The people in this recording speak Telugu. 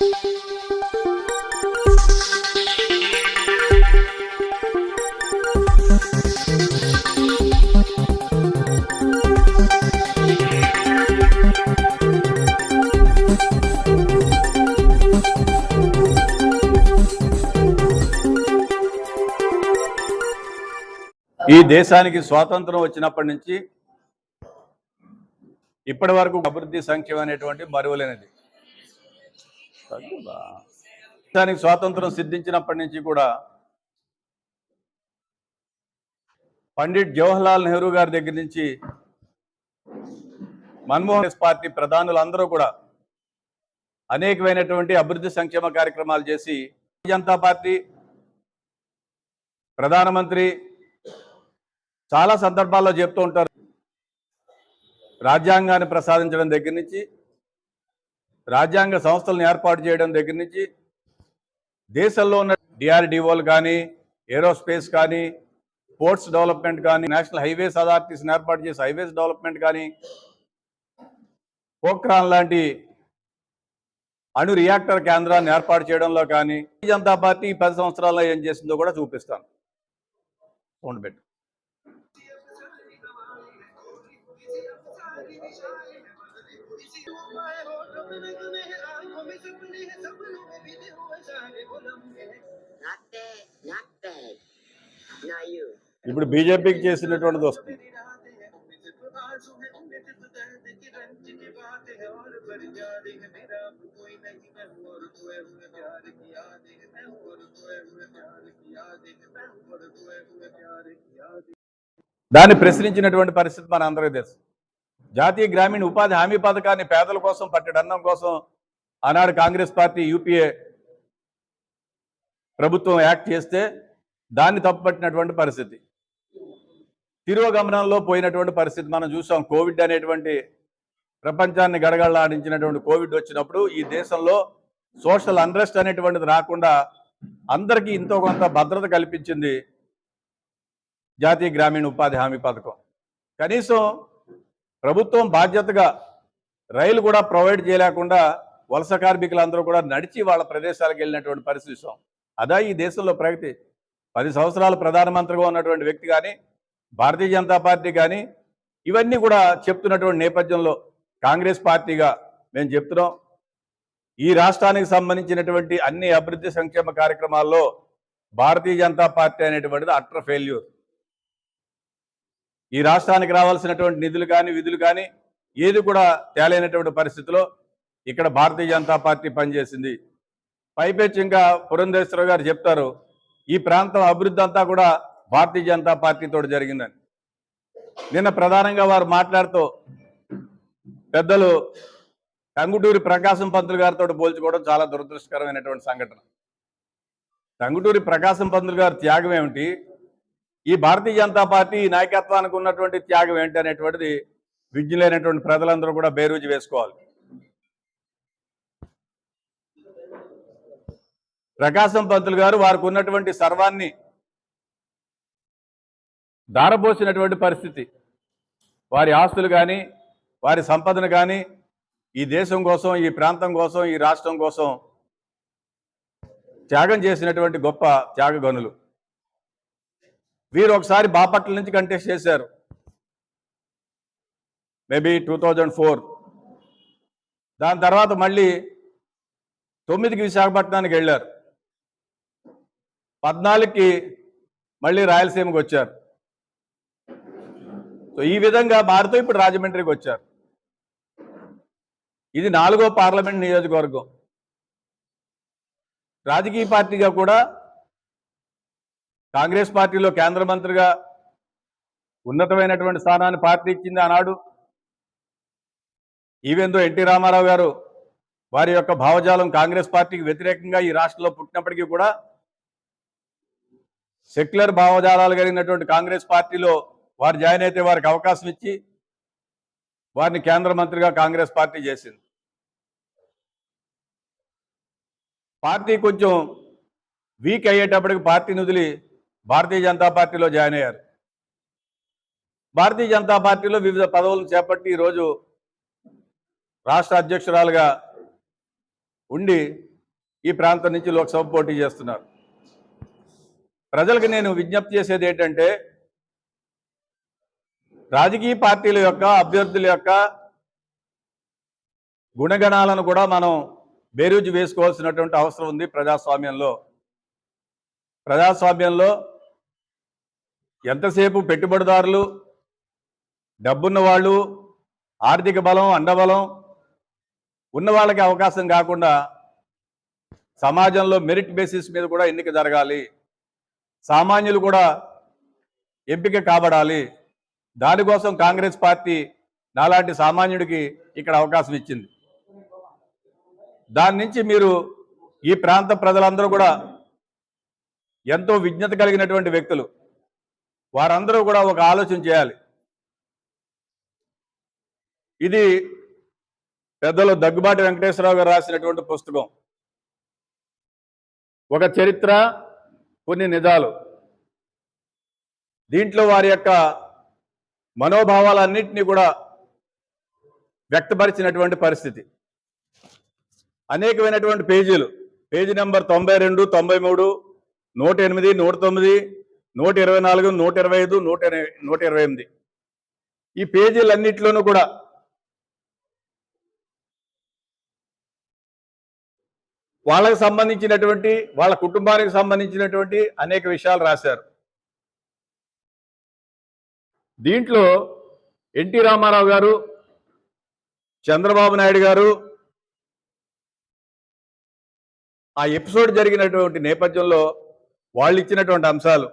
ఈ దేశానికి స్వాతంత్రం వచ్చినప్పటి నుంచి ఇప్పటి వరకు అభివృద్ధి సంక్షేమం అనేటువంటి మరువలేనిది. దేశానికి స్వాతంత్రం సిద్ధించినప్పటి నుంచి కూడా పండిట్ జవహర్లాల్ నెహ్రూ గారి దగ్గర నుంచి మన్మోహన్ పార్టీ ప్రధానులు అందరూ కూడా అనేకమైనటువంటి అభివృద్ధి సంక్షేమ కార్యక్రమాలు చేసి జనతా పార్టీ ప్రధానమంత్రి చాలా సందర్భాల్లో చెప్తూ ఉంటారు. రాజ్యాంగాన్ని ప్రసాదించడం దగ్గర నుంచి రాజ్యాంగ సంస్థలను ఏర్పాటు చేయడం దగ్గర నుంచి దేశంలో ఉన్న డిఆర్డిఓలు కానీ ఏరోస్పేస్ కానీ పోర్ట్స్ డెవలప్మెంట్ కానీ నేషనల్ హైవేస్ అథారిటీస్ని ఏర్పాటు చేసి హైవేస్ డెవలప్మెంట్ కానీ పోఖ్రాన్ లాంటి అణు రియాక్టర్ కేంద్రాన్ని ఏర్పాటు చేయడంలో కానీ జనతా పార్టీ పది సంవత్సరాల్లో ఏం చేసిందో కూడా చూపిస్తాను. సౌండ్ పెట్టు ఇప్పుడు బీజేపీకి చేసినటువంటిది వస్తుంది. దాన్ని ప్రశ్నించినటువంటి పరిస్థితి మన అందరికీ తెలుసు. జాతీయ గ్రామీణ ఉపాధి హామీ పథకాన్ని పేదల కోసం పట్టెడు కోసం ఆనాడు కాంగ్రెస్ పార్టీ యూపీఏ ప్రభుత్వం యాక్ట్ చేస్తే దాన్ని తప్పుపట్టినటువంటి పరిస్థితి. తిరోగమనంలో పోయినటువంటి పరిస్థితి మనం చూసాం. కోవిడ్ అనేటువంటి ప్రపంచాన్ని గడగడలాడించినటువంటి కోవిడ్ వచ్చినప్పుడు ఈ దేశంలో సోషల్ అన్రెస్ట్ అనేటువంటిది రాకుండా అందరికీ ఇంతో కొంత భద్రత కల్పించింది జాతీయ గ్రామీణ ఉపాధి హామీ పథకం. కనీసం ప్రభుత్వం బాధ్యతగా రైలు కూడా ప్రొవైడ్ చేయలేకుండా వలస కార్మికులందరూ కూడా నడిచి వాళ్ళ ప్రదేశాలకు వెళ్ళినటువంటి పరిస్థితి చూసాం. అదా ఈ దేశంలో ప్రగతి. పది సంవత్సరాలు ప్రధానమంత్రిగా ఉన్నటువంటి వ్యక్తి కానీ భారతీయ జనతా పార్టీ కానీ ఇవన్నీ కూడా చెప్తున్నటువంటి నేపథ్యంలో కాంగ్రెస్ పార్టీగా మేము చెప్తున్నాం. ఈ రాష్ట్రానికి సంబంధించినటువంటి అన్ని అభివృద్ధి సంక్షేమ కార్యక్రమాల్లో భారతీయ జనతా పార్టీ అనేటువంటిది అట్ర ఫెయిల్యూర్. ఈ రాష్ట్రానికి రావాల్సినటువంటి నిధులు కానీ విధులు కానీ ఏది కూడా తేలైనటువంటి పరిస్థితిలో ఇక్కడ భారతీయ జనతా పార్టీ పనిచేసింది. పైపెచ్చి ఇంకా పురంధేశ్వర గారు చెప్తారు ఈ ప్రాంతం అభివృద్ధి అంతా కూడా భారతీయ జనతా పార్టీతో జరిగిందని. నిన్న ప్రధానంగా వారు మాట్లాడుతూ పెద్దలు టంగుటూరి ప్రకాశం పంతులు గారితో పోల్చుకోవడం చాలా దురదృష్టకరమైనటువంటి సంఘటన. టంగుటూరి ప్రకాశం పంతులు గారు త్యాగం ఏమిటి? ఈ భారతీయ జనతా పార్టీ నాయకత్వానికి ఉన్నటువంటి త్యాగం ఏంటి అనేటువంటిది విజ్ఞులైనటువంటి ప్రజలందరూ కూడా బేరూజు వేసుకోవాలి. ప్రకాశం పంతులు గారు వారికి ఉన్నటువంటి సర్వాన్ని దారబోసినటువంటి పరిస్థితి. వారి ఆస్తులు కానీ వారి సంపదను కానీ ఈ దేశం కోసం ఈ ప్రాంతం కోసం ఈ రాష్ట్రం కోసం త్యాగం చేసినటువంటి గొప్ప త్యాగగనులు వీరు ఒకసారి బాపట్ల నుంచి కంటెస్ట్ చేశారు. Maybe two thousand four. దాని తర్వాత మళ్ళీ తొమ్మిదికి విశాఖపట్నానికి వెళ్ళారు. పద్నాలుగుకి మళ్ళీ రాయలసీమకి వచ్చారు. సో ఈ విధంగా మారుతూ ఇప్పుడు రాజమండ్రికి వచ్చారు. ఇది నాలుగో పార్లమెంట్ నియోజకవర్గం. రాజకీయ పార్టీగా కూడా కాంగ్రెస్ పార్టీలో కేంద్ర మంత్రిగా ఉన్నతమైనటువంటి స్థానాన్ని పార్టీ ఇచ్చింది ఆనాడు. ఈవెందో ఎన్టీ రామారావు గారు వారి యొక్క భావజాలం కాంగ్రెస్ పార్టీకి వ్యతిరేకంగా ఈ రాష్ట్రంలో పుట్టినప్పటికీ కూడా సెక్యులర్ భావజాలాలు కలిగినటువంటి కాంగ్రెస్ పార్టీలో వారు జాయిన్ అయితే వారికి అవకాశం ఇచ్చి వారిని కేంద్ర మంత్రిగా కాంగ్రెస్ పార్టీ చేసింది. పార్టీ కొంచెం వీక్ అయ్యేటప్పటికి పార్టీని వదిలి భారతీయ జనతా పార్టీలో జాయిన్ అయ్యారు. భారతీయ జనతా పార్టీలో వివిధ పదవులు చేపట్టి ఈరోజు రాష్ట్ర అధ్యక్షురాలుగా ఉండి ఈ ప్రాంతం నుంచి లోక్సభ పోటీ చేస్తున్నారు. ప్రజలకు నేను విజ్ఞప్తి చేసేది ఏంటంటే రాజకీయ పార్టీల యొక్క అభ్యర్థుల యొక్క గుణగణాలను కూడా మనం బేరీజు వేసుకోవాల్సినటువంటి అవసరం ఉంది ప్రజాస్వామ్యంలో. ప్రజాస్వామ్యంలో ఎంతసేపు పెట్టుబడిదారులు డబ్బున్న వాళ్ళు ఆర్థిక బలం అండబలం ఉన్న వాళ్ళకి అవకాశం కాకుండా సమాజంలో మెరిట్ బేసిస్ మీద కూడా ఎన్నిక జరగాలి. సామాన్యులు కూడా ఎంపిక కాబడాలి. దానికోసం కాంగ్రెస్ పార్టీ నాలాంటి సామాన్యుడికి ఇక్కడ అవకాశం ఇచ్చింది. దాని నుంచి మీరు ఈ ప్రాంత ప్రజలందరూ కూడా ఎంతో విజ్ఞత కలిగినటువంటి వ్యక్తులు. వారందరూ కూడా ఒక ఆలోచన చేయాలి. ఇది పెద్దలు దగ్గుబాటి వెంకటేశ్వరరావు గారు రాసినటువంటి పుస్తకం. ఒక చరిత్ర కొన్ని నిజాలు. దీంట్లో వారి యొక్క మనోభావాలన్నింటినీ కూడా వ్యక్తపరిచినటువంటి పరిస్థితి. అనేకమైనటువంటి పేజీలు. పేజీ నెంబర్ తొంభై రెండు తొంభై మూడు నూట ఎనిమిది నూట తొమ్మిది నూట ఇరవై నాలుగు నూట ఇరవై ఐదు నూట నూట ఇరవై ఎనిమిది. ఈ పేజీలన్నింటిలోనూ కూడా వాళ్ళకి సంబంధించినటువంటి వాళ్ళ కుటుంబానికి సంబంధించినటువంటి అనేక విషయాలు రాశారు. దీంట్లో ఎన్టీ రామారావు గారు చంద్రబాబు నాయుడు గారు ఆ ఎపిసోడ్ జరిగినటువంటి నేపథ్యంలో వాళ్ళు ఇచ్చినటువంటి అంశాలు.